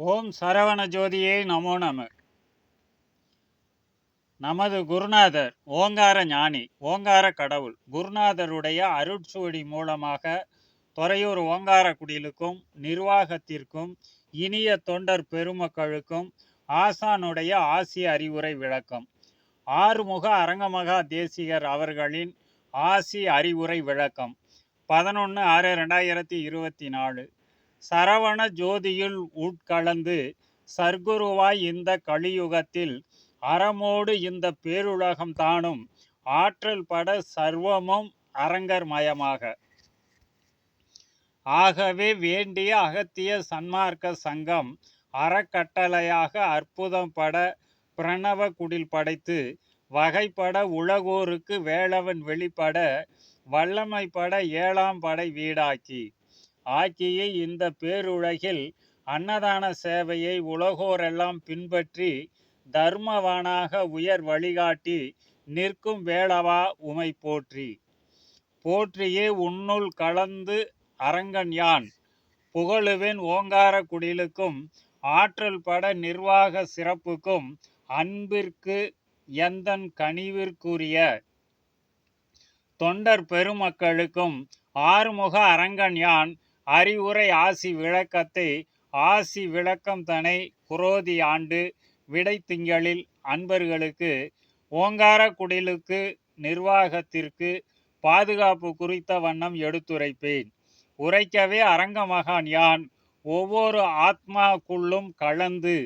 ஓம் சரவண ஜோதியே நமோ நம. நமது குருநாதர் ஓங்கார ஞானி ஓங்கார கடவுள் குருநாதருடைய அருட்சுவடி மூலமாக துறையூர் ஓங்கார குடிலுக்கும் நிர்வாகத்திற்கும் இனிய தொண்டர் பெருமக்களுக்கும் ஆசானுடைய ஆசி அறிவுரை விளக்கம். ஆறுமுக அரங்கமகா தேசிகர் அவர்களின் ஆசி அறிவுரை விளக்கம். பதினொன்று ஆறு ரெண்டாயிரத்தி இருபத்தி நாலு. சரவண ஜோதியில் உட்கலந்து சர்க்குருவாய் இந்த கலியுகத்தில் அறமோடு இந்த பேருலகம் தானும் ஆற்றல் பட சர்வமும் அரங்கர் மயமாக ஆகவே வேண்டிய அகத்திய சன்மார்க்க சங்கம் அறக்கட்டளையாக அற்புதம் பட பிரணவ குடில் படைத்து வகைப்பட உலகோருக்கு வேளவன் வெளிப்பட வல்லமைப்பட ஏழாம் படை வீடாக்கி. ஆக்கிய இந்த பேருலகில் அன்னதான சேவையை உலகோரெல்லாம் பின்பற்றி தர்மவானாக உயர் வழிகாட்டி நிற்கும் வேளவா உமை போற்றி. போற்றியே உன்னுள் கலந்து அரங்கன் யான். புகழுவின் ஓங்கார குடிலுக்கும் ஆற்றல் பட நிர்வாக சிறப்புக்கும் அன்பிற்கு எந்தன் கனிவிற்குரிய. தொண்டர் பெருமக்களுக்கும் ஆறுமுக அரங்கன் யான். அறிவுரை ஆசி விளக்கத்தை ஆசி விளக்கம் தனை குரோதி ஆண்டு விடை திங்களில் அன்பர்களுக்கு ஓங்கார குடிலுக்கு நிர்வாகத்திற்கு பாதுகாப்பு குறித்த வண்ணம் எடுத்துரைப்பேன். உரைக்கவே அரங்கமகான் யான் ஒவ்வொரு ஆத்மாக்குள்ளும் கலந்து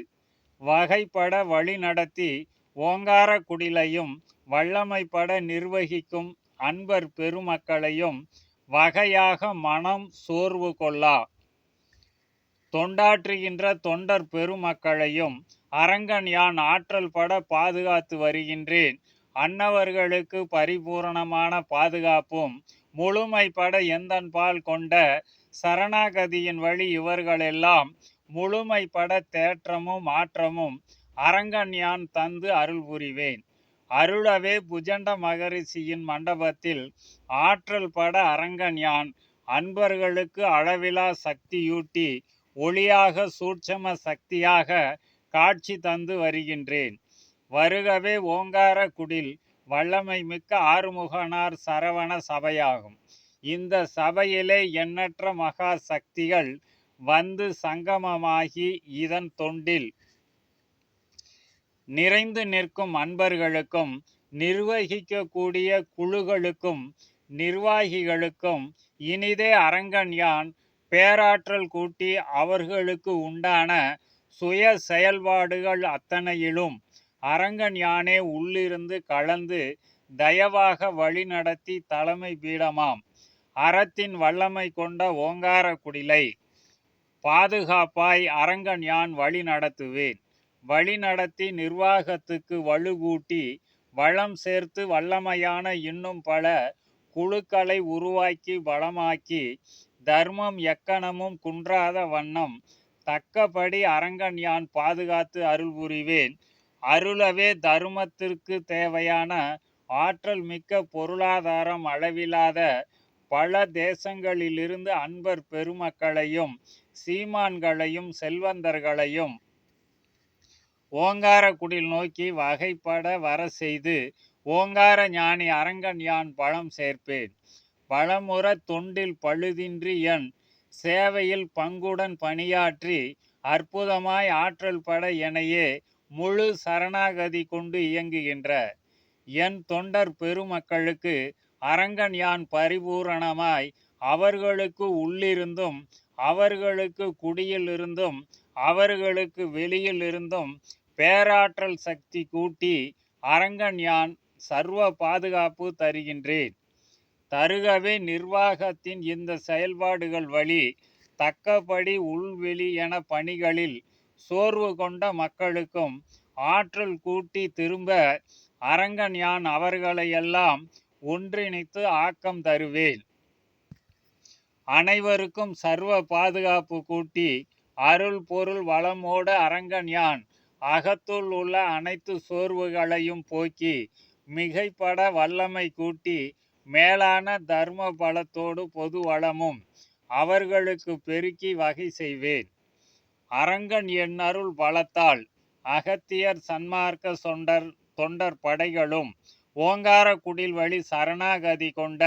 வகைப்பட வழி நடத்தி ஓங்கார குடிலையும் வல்லமைப்பட நிர்வகிக்கும் அன்பர் பெருமக்களையும் வகையாக மனம் சோர்வு கொள்ளா. தொண்டாற்றுகின்ற தொண்டர் பெருமக்களையும் அரங்கன் யான் ஆற்றல் பட பாதுகாத்து வருகின்றேன். அன்னவர்களுக்கு பரிபூரணமான பாதுகாப்பும் முழுமைப்பட எந்தன் பால் கொண்ட சரணாகதியின் வழி இவர்களெல்லாம் முழுமை பட தேற்றமும் மாற்றமும் அரங்கன் யான் தந்து அருள் புரிவேன் அருளவே புஜண்ட மகரிஷியின் மண்டபத்தில் ஆற்றல் பட அரங்கன் யான் அன்பர்களுக்கு அளவிலா சக்தியூட்டி ஒளியாக சூட்சம சக்தியாக காட்சி தந்து வருகின்றேன். வருகவே ஓங்கார குடில் வல்லமை மிக்க ஆறுமுகனார் சரவண சபையாகும். இந்த சபையிலே எண்ணற்ற மகா சக்திகள் வந்து சங்கமமாகி இதன் தொண்டில் நிறைந்து நிற்கும் அன்பர்களுக்கும் நிர்வகிக்கக்கூடிய குழுக்களுக்கும் நிர்வாகிகளுக்கும் இனிதே அரங்கன் யான் பேராற்றல் கூட்டி அவர்களுக்கு உண்டான சுய செயல்பாடுகள் அத்தனையிலும் அரங்கன் யானே உள்ளிருந்து கலந்து தயவாக வழிநடத்தி தலைமை பீடமாம். அறத்தின் வல்லமை கொண்ட ஓங்கார குடிலை பாதுகாப்பாய் அரங்கன் யான் வழி நடத்துவேன். வழிநடத்தி நிர்வாகத்துக்கு வலுகூட்டி வளம் சேர்த்து வல்லமையான இன்னும் பல குழுக்களை உருவாக்கி வளமாக்கி தர்மம் எக்கணமும் குன்றாத வண்ணம் தக்கபடி அரங்கன் யான் பாதுகாத்து அருள் புரிவேன். அருளவே தர்மத்திற்கு தேவையான ஆற்றல் மிக்க பொருளாதாரம் அளவில்லாத பல தேசங்களிலிருந்து அன்பர் பெருமக்களையும் சீமான்களையும் செல்வந்தர்களையும் ஓங்கார குடில் நோக்கி வகைப்பட வர செய்து ஓங்கார ஞானி அரங்கன் யான் பழம் சேர்ப்பேன். பழமுற தொண்டில் பழுதின்றி என் சேவையில் பங்குடன் பணியாற்றி அற்புதமாய் ஆற்றல் பட எனையே முழு சரணாகதி கொண்டு இயங்குகின்ற. என் தொண்டர் பெருமக்களுக்கு அரங்கன் யான் பரிபூரணமாய் அவர்களுக்கு உள்ளிருந்தும் அவர்களுக்கு குடியில் இருந்தும் அவர்களுக்கு வெளியில் இருந்தும் பேராற்றல் சக்தி கூட்டி அரங்கன் யான் சர்வ பாதுகாப்பு தருகின்றேன். தருகவே நிர்வாகத்தின் இந்த செயல்பாடுகள் வழி தக்கபடி உள்வெளி என பணிகளில் சோர்வு கொண்ட மக்களுக்கும் ஆற்றல் கூட்டி திரும்ப அரங்கன் யான் அவர்களையெல்லாம் ஒன்றிணைத்து ஆக்கம் தருவேன். அனைவருக்கும் சர்வ பாதுகாப்பு கூட்டி அருள் பொருள் வளமோடு அரங்கன் யான் அகத்துள் உள்ள அனைத்து சோர்வுகளையும் போக்கி மிகைப்பட வல்லமை கூட்டி மேலான தர்ம பலத்தோடு பொது வளமும் அவர்களுக்கு பெருக்கி வகை செய்வேன். அரங்கன் என் அருள் பலத்தால் அகத்தியர் சன்மார்க்க சொண்டர் தொண்டர் படைகளும் ஓங்கார குடில் வழி சரணாகதி கொண்ட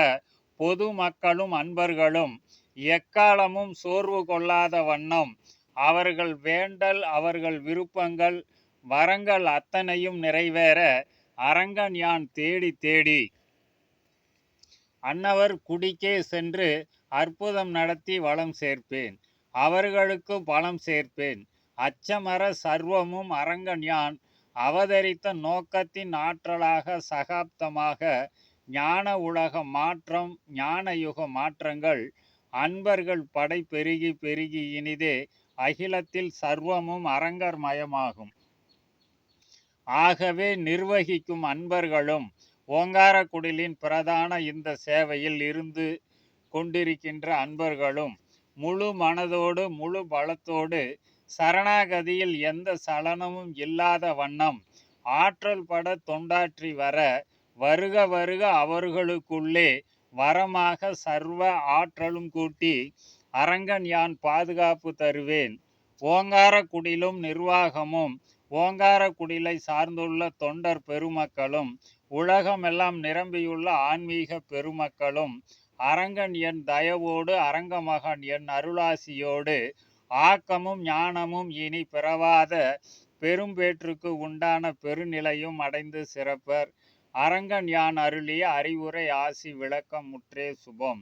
பொது மக்களும் அன்பர்களும் எக்காலமும் சோர்வு கொள்ளாத வண்ணம் அவர்கள் வேண்டல் அவர்கள் விருப்பங்கள் வரங்கள் அத்தனையும் நிறைவேற அரங்கன் யான் தேடி தேடி. அன்னவர் குடிக்கே சென்று அற்புதம் நடத்தி வளம் சேர்ப்பேன். அவர்களுக்கு பலம் சேர்ப்பேன். அச்சமர சர்வமும் அரங்கன் யான் அவதரித்த நோக்கத்தின் ஆற்றலாக சகாப்தமாக ஞான உலக மாற்றம் ஞான யுக மாற்றங்கள் அன்பர்கள் படை பெருகி பெருகி இனிதே அகிலத்தில் சர்வமும் அரங்கர் மயமாகும் ஆகவே நிர்வகிக்கும் அன்பர்களும் ஓங்காரக்குடிலின் பிரதான இந்த சேவையில் இருந்து கொண்டிருக்கின்ற அன்பர்களும் முழு மனதோடு முழு பலத்தோடு சரணாகதியில் எந்த சலனமும் இல்லாத வண்ணம் ஆற்றல் பட தொண்டாற்றி வர வருக வருக அவர்களுக்குள்ளே வரமாக சர்வ ஆற்றலும் கூட்டி அரங்கன் யான் பாதுகாப்பு தருவேன். ஓங்காரக்குடிலும் நிர்வாகமும் ஓங்காரக்குடிலை சார்ந்துள்ள தொண்டர் பெருமக்களும் உலகமெல்லாம் நிரம்பியுள்ள ஆன்மீக பெருமக்களும் அரங்கன் என் தயவோடு அரங்கமகன் என் அருளாசியோடு ஆக்கமும் ஞானமும் இனி பிறவாத பெரும்பேற்றுக்கு உண்டான பெருநிலையும் அடைந்து சிறப்பர். அரங்கன் யான் அருளிய அறிவுரை ஆசி விளக்கம் முற்றே சுபம்.